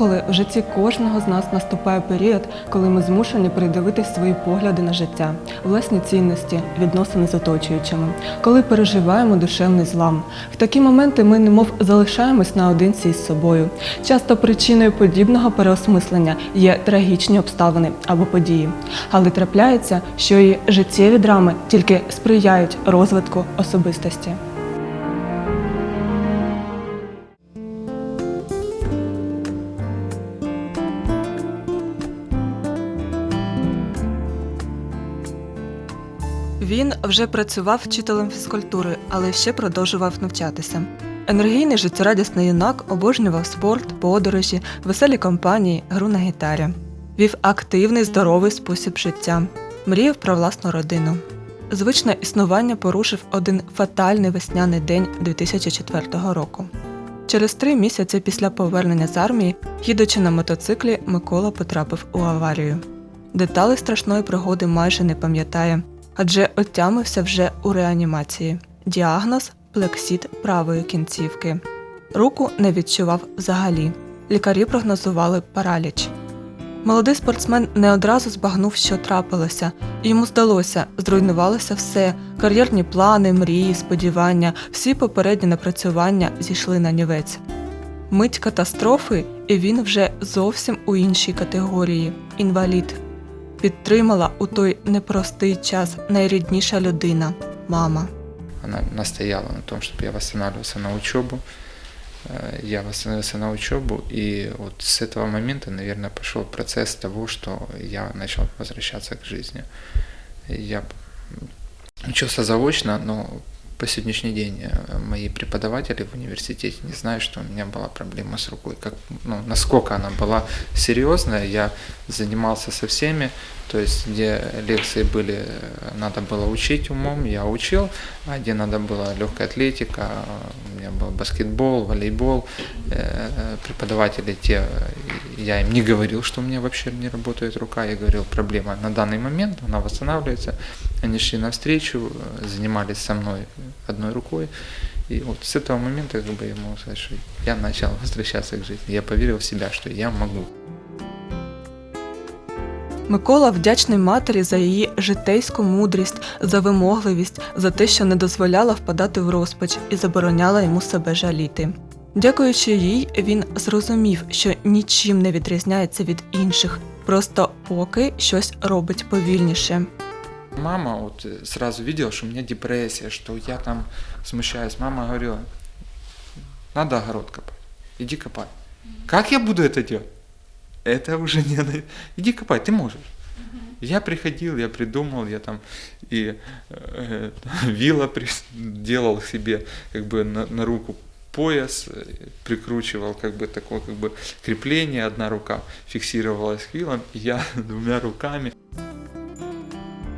Інколи в житті кожного з нас наступає період, коли ми змушені передивитись свої погляди на життя, власні цінності, відносини з оточуючими, коли переживаємо душевний злам. В такі моменти ми немов залишаємось наодинці із собою. Часто причиною подібного переосмислення є трагічні обставини або події, але трапляється, що і життєві драми тільки сприяють розвитку особистості. Він вже працював вчителем фізкультури, але ще продовжував навчатися. Енергійний життєрадісний юнак обожнював спорт, подорожі, веселі компанії, гру на гітарі. Вів активний здоровий спосіб життя, мріяв про власну родину. Звичне існування порушив один фатальний весняний день 2004 року. Через три місяці після повернення з армії, їдучи на мотоциклі, Микола потрапив у аварію. Деталі страшної пригоди майже не пам'ятає, адже отямився вже у реанімації. Діагноз плексіт правої кінцівки. Руку не відчував взагалі. Лікарі прогнозували параліч. Молодий спортсмен не одразу збагнув, що трапилося. Йому здалося, зруйнувалося все: кар'єрні плани, мрії, сподівання, всі попередні напрацювання зійшли на нівець. Мить катастрофи, і він вже зовсім у іншій категорії інвалід Підтримала у той непростий час найрідніша людина мама. Она настояла на том, чтобы я восстанавливался на учебу. Э, Я восстановился на учебу, и вот с этого момента, наверное, пошел процесс того, что я начал возвращаться к жизни. Я учился заочно, но по сегодняшний день э, мои преподаватели в университете не знают, что у меня была проблема с рукой. Как, ну, насколько она была серьезная, я занимался со всеми, то есть где лекции были, э, надо было учить умом, я учил, а где надо было легкая атлетика, э, у меня был баскетбол, волейбол, преподаватели те, я им не говорил, что у меня вообще не работает рука, я говорил, проблема на данный момент, она восстанавливается, они шли навстречу, э, занимались со мной одной рукой, и вот с этого момента, как бы я могу сказать, что я начал возвращаться к жизни, я поверил в себя, что я могу. Микола вдячний матері за її житейську мудрість, за вимогливість, за те, що не дозволяла впадати в розпач і забороняла йому себе жаліти. Дякуючи їй, він зрозумів, що нічим не відрізняється від інших, просто поки щось робить повільніше. Мама вот э, сразу видела, что у меня депрессия, что я там смущаюсь. Мама говорила, надо огород копать, иди копай. Как я буду это делать? Это уже не... на- Иди копай, ты можешь. Я приходил, я придумал, я там и э, вилла при- делал себе как бы на, на руку пояс, э, прикручивал как бы такое как бы крепление, одна рука фиксировалась к вилам, и я двумя руками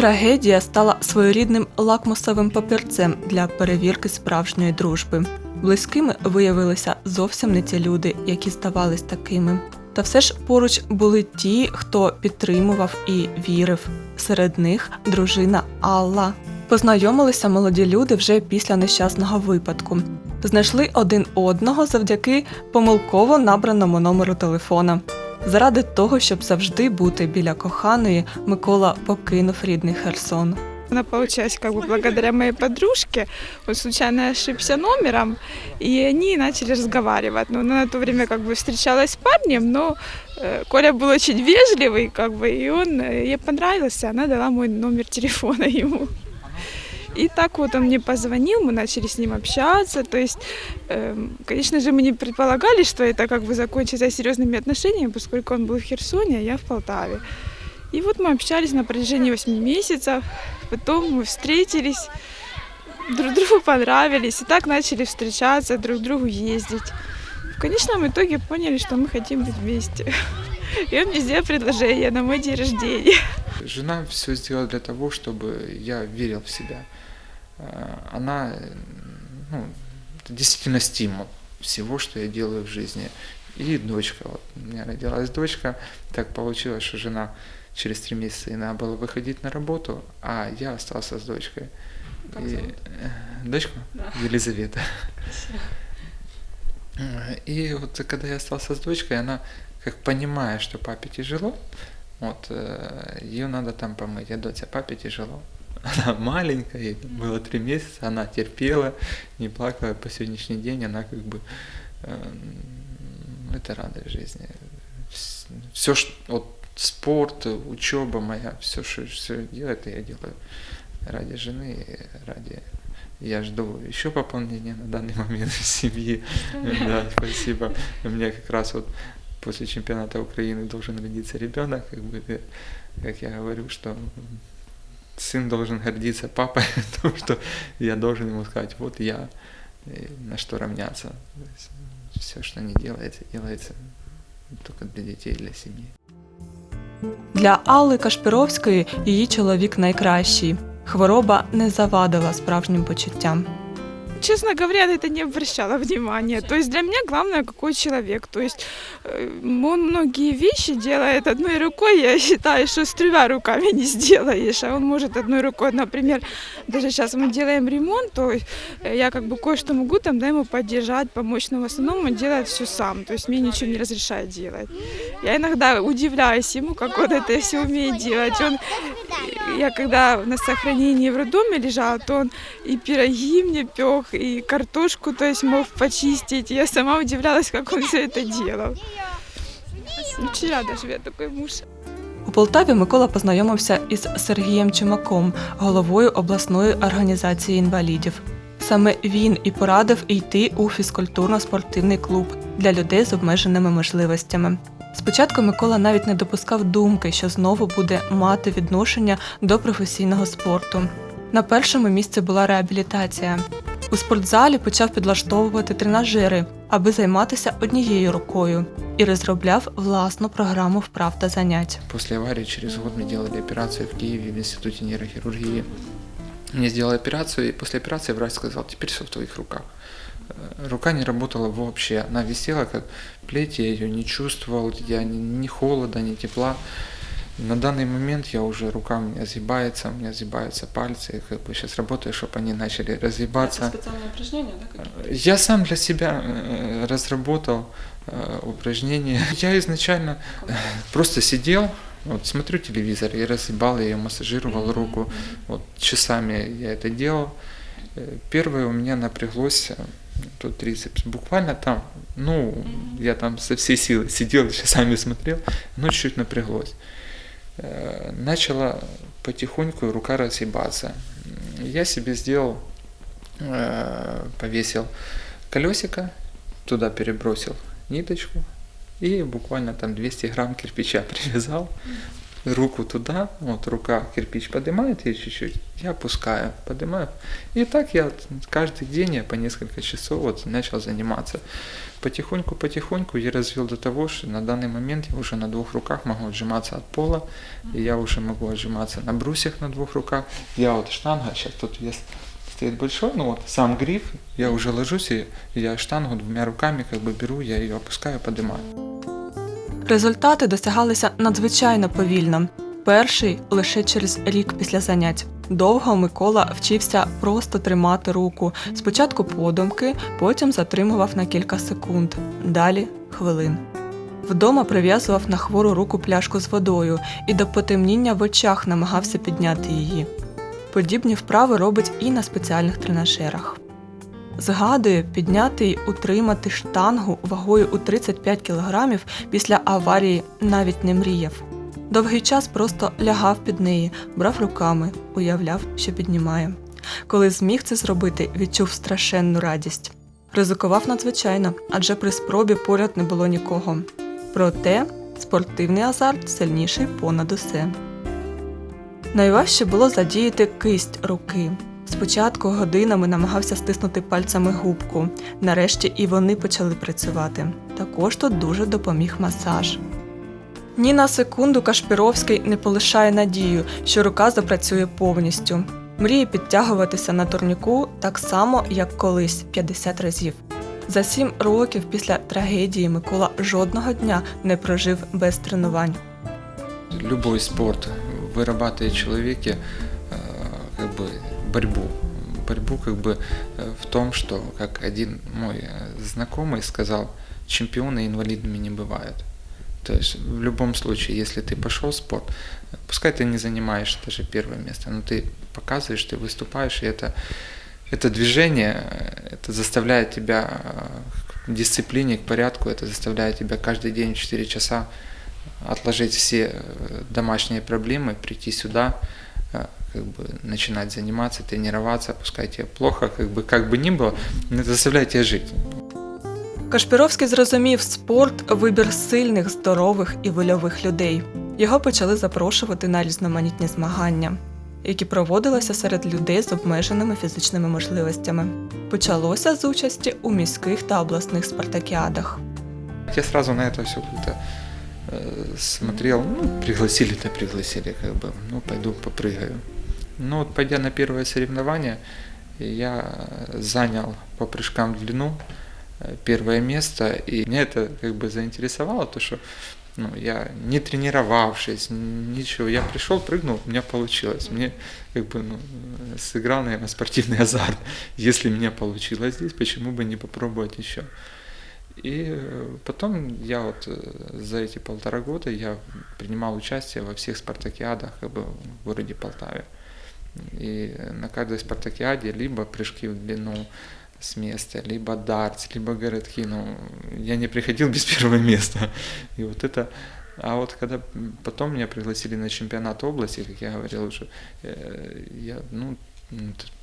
Трагедія стала своєрідним лакмусовим папірцем для перевірки справжньої дружби. Близькими виявилися зовсім не ті люди, які здавались такими. Та все ж поруч були ті, хто підтримував і вірив. Серед них дружина Алла. Познайомилися молоді люди вже після нещасного випадку. Знайшли один одного завдяки помилково набраному номеру телефона. Заради того, щоб завжди бути біля коханої, Микола покинув рідний Херсон. Она получилась как бы благодаря моей подружке. Он случайно ошибся номером, и они начали разговаривать. Ну, она на то время как бы встречалась с парнем, но э, Коля был очень вежливый, как бы, и он э, ей понравился, она дала мой номер телефона ему. И так вот он мне позвонил, мы начали с ним общаться. То есть, эм, конечно же, мы не предполагали, что это как бы закончится серьезными отношениями, поскольку он был в Херсоне, а я в Полтаве. И вот мы общались на протяжении 8 месяцев. Потом мы встретились, друг другу понравились, и так начали встречаться, друг к другу ездить. В конечном итоге поняли, что мы хотим быть вместе. И он мне сделал предложение на мой день рождения. Жена все сделала для того, чтобы я верил в себя. Э, Она, ну, действительно стимул всего, что я делаю в жизни. И дочка. Вот у меня родилась дочка. Так получилось, что жена через три месяца ей надо было выходить на работу, а я остался с дочкой. И, э, дочку? Елизавета. Э, И вот когда я остался с дочкой, она, как понимая, что папе тяжело, вот, ее надо там помыть. Я дочь, а папе тяжело. Она маленькая, ей было три месяца, она терпела, не плакала. По сегодняшний день она как бы э, это радость жизни. Все, вот спорт, учеба моя, все, что все делает, я делаю ради жены, ради я жду еще пополнения на данный момент в семьи. Да, спасибо. У меня как раз вот после чемпионата Украины должен родиться ребенок, как бы, э, как я говорю, что сын должен гордиться папой, потому что я должен ему сказать, вот я, и на что равняться. Все, что не делается, делается только для детей, для семьи. Для Алли Кашпіровської її чоловік найкращий. Хвороба не завадила справжнім почуттям. Честно говоря, на это не обращала внимания. То есть для меня главное, какой человек. То есть э, он многие вещи делает одной рукой. Я считаю, что с тремя руками не сделаешь. А он может одной рукой, например, даже сейчас мы делаем ремонт, то э, я как бы кое-что могу там, да, ему поддержать, помочь, но в основном он делает все сам. То есть мне ничего не разрешает делать. Я иногда удивляюсь ему, как он это все умеет делать. Он, я когда на сохранении в роддоме лежала, то он и пироги мне пек, и картошку, то есть мог почистить. Я сама удивлялась, как он все это делал. Очень рада, что я такой муж. У Полтаві Микола познайомився із Сергієм Чумаком, головою обласної організації інвалідів. Саме він і порадив йти у фізкультурно-спортивний клуб для людей з обмеженими можливостями. Спочатку Микола навіть не допускав думки, що знову буде мати відношення до професійного спорту. На першому місці була реабілітація. У спортзалі почав підлаштовувати тренажери, аби займатися однією рукою, і розробляв власну програму вправ та занять. После аварии через год мне делали операцию в Киеве в Институте нейрохирургии. Мне сделали операцию, и после операции врач сказал, теперь все в твоих руках. Э, Рука не работала вообще, она висела как плеть, я ее не чувствовал, я ни, ни холода, ни тепла. На данный момент я уже, рука у меня сгибается, у меня сгибаются пальцы, как бы сейчас работаю, чтобы они начали разгибаться. спеціальне упражнення, так? Я сам для себя э, разработал э, упражнения. Я изначально э, просто сидел, вот смотрю телевизор и разъебал ее, массажировал руку. Вот часами я это делал. Э, Первое у меня напряглось тут трицепс. Буквально там, ну, я там со всей силы сидел, часами смотрел, но чуть напряглось. Э, Начала потихоньку рука разъебаться. Я себе сделал э, повесил колесико, туда перебросил ниточку и буквально там 200 грамм кирпича привязал, руку туда, вот рука кирпич поднимает ее чуть-чуть, я опускаю, поднимаю. И так я вот каждый день я по несколько часов вот начал заниматься. Потихоньку-потихоньку я развил до того, что на данный момент я уже на двух руках могу отжиматься от пола, и я уже могу отжиматься на брусьях на двух руках. Я вот штанга, сейчас тут вес стоит большой, ну вот сам гриф, я уже ложусь, и я штангу двумя руками как бы беру, я ее опускаю, поднимаю. Результати досягалися надзвичайно повільно. Перший лише через рік після занять. Довго Микола вчився просто тримати руку. Спочатку подумки, потім затримував на кілька секунд, далі хвилин. Вдома прив'язував на хвору руку пляшку з водою і до потемніння в очах намагався підняти її. Подібні вправи робить і на спеціальних тренажерах. Згадує, підняти й утримати штангу вагою у 35 кг після аварії навіть не мріяв. Довгий час просто лягав під неї, брав руками, уявляв, що піднімає. Коли зміг це зробити, відчув страшенну радість. Ризикував надзвичайно, адже при спробі поряд не було нікого. Проте спортивний азарт сильніший понад усе. Найважче було задіяти кисть руки. Спочатку годинами намагався стиснути пальцями губку. Нарешті і вони почали працювати. Також тут дуже допоміг масаж. Ні на секунду Кашпіровський не полишає надію, що рука запрацює повністю. Мріє підтягуватися на турніку так само, як колись 50 разів. За сім років після трагедії Микола жодного дня не прожив без тренувань. Любой спорт вырабатывает в человеке э, как бы борьбу, борьбу как бы э, в том, что, как один мой э, знакомый сказал, чемпионы инвалидами не бывают. То есть в любом случае, если ты пошел в спорт, пускай ты не занимаешь даже первое место, но ты показываешь, ты выступаешь, и это, это движение, э, это заставляет тебя к дисциплине, к порядку, это заставляет тебя каждый день в 4 часа отложить все домашние проблемы, прийти сюда, как бы начинать заниматься, тренироваться, пускай тебе плохо, как бы, как бы ни было, но это заставляет тебя жить. Кашпіровський зрозумів спорт вибір сильних, здорових і вольових людей. Його почали запрошувати на різноманітні змагання, які проводилися серед людей з обмеженими фізичними можливостями. Почалося з участі у міських та обласних спартакіадах. Я сразу на это все как-то э, смотрел, ну, пригласили-то пригласили, как бы, ну, пойду попрыгаю. Ну, вот пойдя на первое соревнование, я занял по прыжкам в длину э, первое место, и меня это как бы заинтересовало, то что ну, я не тренировавшись, ничего, я пришел, прыгнул, у меня получилось. Мне как бы ну, э, сыграл, наверное, спортивный азарт. Если мне получилось здесь, почему бы не попробовать еще? И э, потом я вот за эти полтора года я принимал участие во всех спартакиадах как бы, в городе Полтаве. И на каждой спартакиаде либо прыжки в длину с места, либо дартс, либо городки. Ну, я не приходил без первого места. И вот это... А вот когда потом меня пригласили на чемпионат области, как я говорил уже, э, я, ну,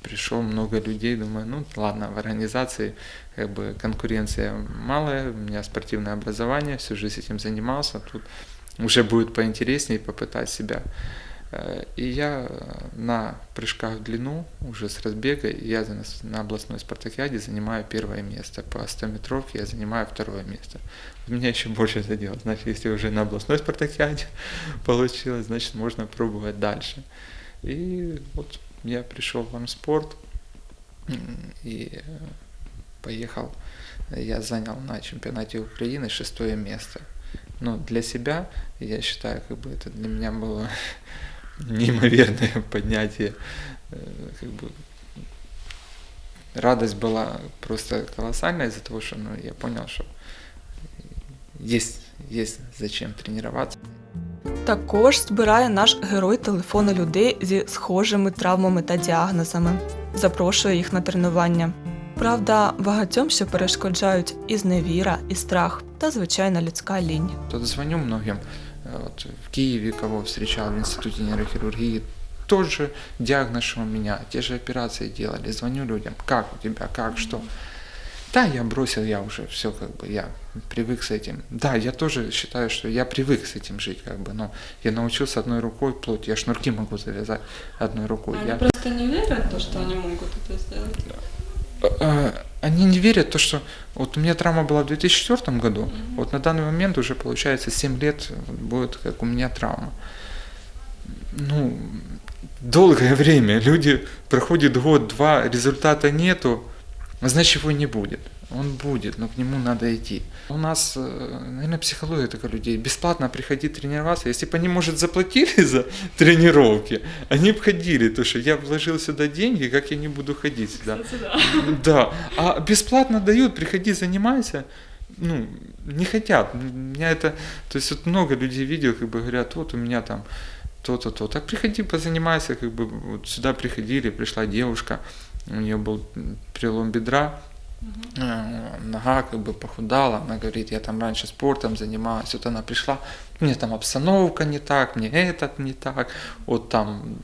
пришел много людей, думаю, ну ладно, в организации как бы конкуренция малая, у меня спортивное образование, всю жизнь этим занимался, тут уже будет поинтереснее попытать себя. Э, И я на прыжках в длину, уже с разбега, я на областной спартакиаде занимаю первое место. По 100 метровке я занимаю второе место. Меня еще больше задел. Значит, если уже на областной спартакиаде получилось, значит, можно пробовать дальше. И вот я пришел в спорт и э, поехал. Я занял на чемпионате Украины шестое место. Но для себя, я считаю, как бы это для меня было неимоверное поднятие. Э, Как бы радость была просто колоссальная из-за того, что ну, я понял, что есть, есть зачем тренироваться. Також збирає наш герой телефони людей зі схожими травмами та діагнозами, запрошує їх на тренування. Правда, багатьом ще перешкоджають і зневіра, і страх та звичайна людська лінь. Тут звоню многим, э, вот в Киеве кого встречал в институте нейрохирургии, тот же диагноз, что у меня, те же операции делали, звоню людям, как у тебя, как, что. Да, я бросил, я уже все как бы, я привык с этим. Да, я тоже считаю, что я привык с этим жить, как бы, но я научился одной рукой плоть, я шнурки могу завязать одной рукой. Они Я- просто не верят в то, что они могут это сделать. Они не верят, то, что вот у меня травма была в 2004 году, вот на данный момент уже получается 7 лет будет, как у меня травма. Ну, долгое время, люди, проходит год-два, результата нету, значит его не будет. Он будет, но к нему надо идти. У нас, наверное, психология такая людей. Бесплатно приходи тренироваться. Если бы они, может, заплатили за тренировки, они бы ходили, то что я вложил сюда деньги, как я не буду ходить сюда. Да, а бесплатно дают, приходи, занимайся. Ну, не хотят. Меня это, то есть вот много людей видел, как бы говорят, вот у меня там то-то, то. Так приходи, позанимайся, как бы вот сюда приходили, пришла девушка, у нее был перелом бедра, э, нога как бы похудала, она говорит, я там раньше спортом занималась, вот она пришла, мне там обстановка не так, мне этот не так, вот там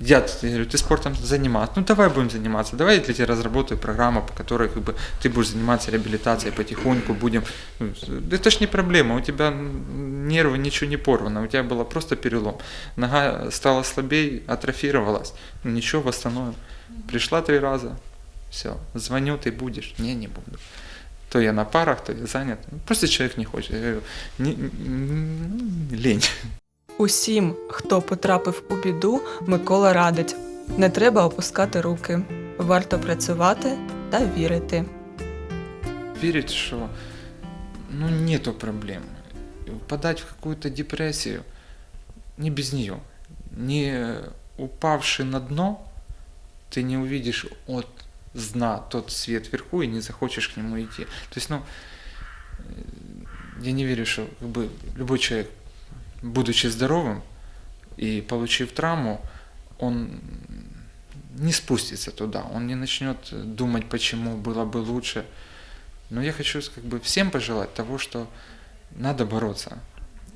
я я говорю, ты спортом заниматься. Ну давай будем заниматься. Давай я для тебя разработаю программу, по которой как бы, ты будешь заниматься реабилитацией потихоньку, будем. Ну, Это ж не проблема, у тебя нервы ничего не порвано, у тебя было просто перелом. Нога стала слабее, атрофировалась. Ничего, восстановим. Пришла три раза, все, звоню, ты будешь. Не, не буду. То я на парах, то я занят. Ну, Просто человек не хочет. Я говорю, не, не- лень. Усім, хто потрапив у біду, Микола радить: не треба опускати руки, варто працювати та вірити. верить, что ну, нету проблем. Впадать в какую-то депрессию не без нее. Не упавший на дно, ты не увидишь от дна тот свет вверху и не захочешь к нему идти. То есть, ну, я не верю, что как бы, любой человек, будучи здоровым и получив травму, он не спустится туда, он не начнет думать, почему было бы лучше. Но я хочу как бы всем пожелать того, что надо бороться.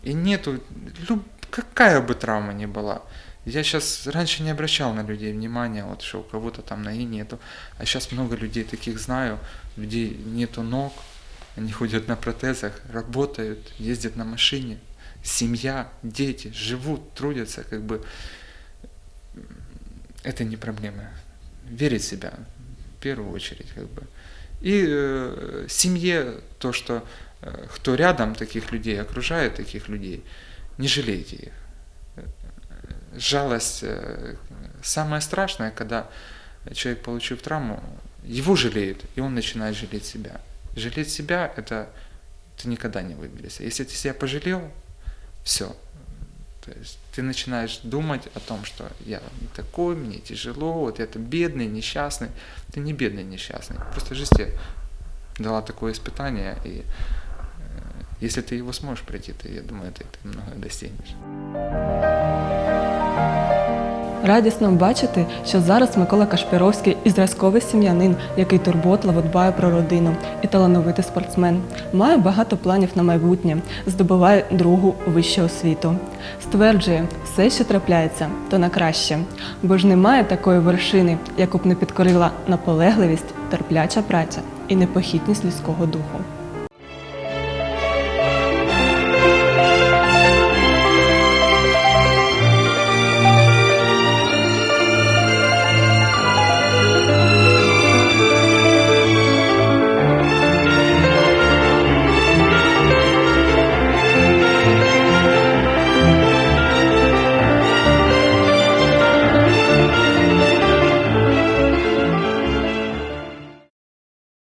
И нету, люб- какая бы травма ни была. Я сейчас раньше не обращал на людей внимания, вот что у кого-то там ноги нету, а сейчас много людей таких знаю, людей нету ног, они ходят на протезах, работают, ездят на машине, семья, дети, живут, трудятся, как бы это не проблема. Верить в себя в первую очередь, как бы. И э, семье то, что э, кто рядом таких людей, окружает таких людей, не жалейте их. Жалость э, самое страшное, когда человек, получив травму, его жалеют, и он начинает жалеть себя. Жалеть себя это ты никогда не выберешься. Если ты себя пожалел, все. То есть ты начинаешь думать о том, что я не такой, мне тяжело, вот это бедный, несчастный. Ты не бедный, несчастный. Просто жизнь тебе дала такое испытание, и э, если ты его сможешь пройти, то я думаю, ты, ты многое достигнешь. Радісно бачити, що зараз Микола Кашпіровський і зразковий сім'янин, який турботливо дбає про родину, і талановитий спортсмен. Має багато планів на майбутнє, здобуває другу вищу освіту. Стверджує, все, що трапляється, то на краще, бо ж немає такої вершини, яку б не підкорила наполегливість, терпляча праця і непохитність людського духу.